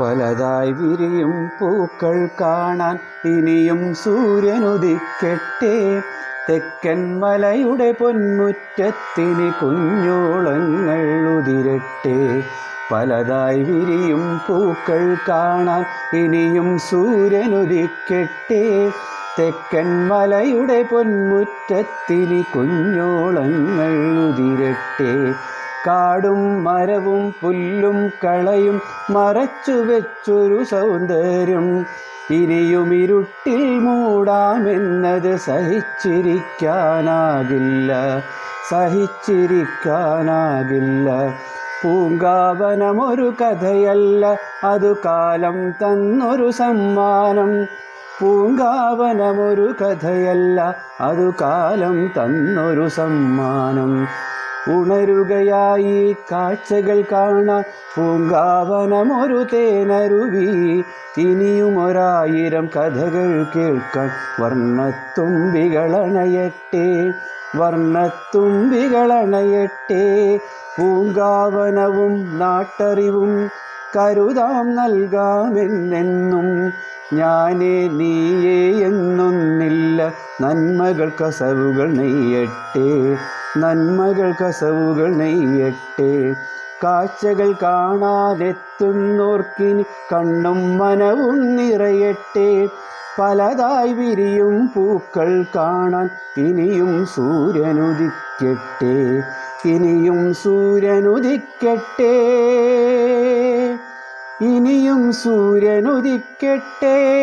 പലതായി വിരിയും പൂക്കൾ കാണാൻ ഇനിയും സൂര്യനുദിക്കട്ടെ തെക്കൻ മലയുടെ പൊന്മുറ്റത്തിന് കുഞ്ഞോളങ്ങൾ ഉതിരട്ടെ. പലതായി വിരിയും പൂക്കൾ കാണാൻ ഇനിയും സൂര്യനുദിക്കട്ടെ തെക്കൻ മലയുടെ പൊന്മുറ്റത്തിന് കുഞ്ഞോളങ്ങൾ ഉതിരട്ടെ. കാടും മരവും പുല്ലും കളയും മറച്ചു വെച്ചൊരു സൗന്ദര്യം. ഇനിയും ഇരുട്ടിൽ മൂടാമെന്നത് സഹിച്ചിരിക്കാനാകില്ല സഹിച്ചിരിക്കാനാകില്ല. പൂങ്കാവനമൊരു കഥയല്ല അതു കാലം തന്നൊരു സമ്മാനം. പൂങ്കാവനമൊരു കഥയല്ല അതു കാലം തന്നൊരു സമ്മാനം. ഉണരുകയായി കാഴ്ചകൾ കാണാൻ പൂങ്കാവനമൊരു തേനരുവി. ഇനിയും ഒരായിരം കഥകൾ കേൾക്കാൻ വർണത്തുമ്പികളണയട്ടെ വർണത്തുമ്പികളണയട്ടെ. പൂങ്കാവനവും നാട്ടറിവും കരുതാം നൽകാമെന്നെന്നും ഞാനേ നീയേ നന്മകൾ കസവുകൾ നെയ്യട്ടെ. നന്മകൾ കസവുകൾ നെയ്യട്ടെ. കാഴ്ചകൾ കാണാനെത്തുന്നോർക്കിനി കണ്ണും മനവും നിറയട്ടെ. പലതായി വിരിയും പൂക്കൾ കാണാൻ ഇനിയും സൂര്യനുദിക്കട്ടെ. ഇനിയും സൂര്യനുദിക്കട്ടെ. ഇനിയും സൂര്യനുദിക്കട്ടെ.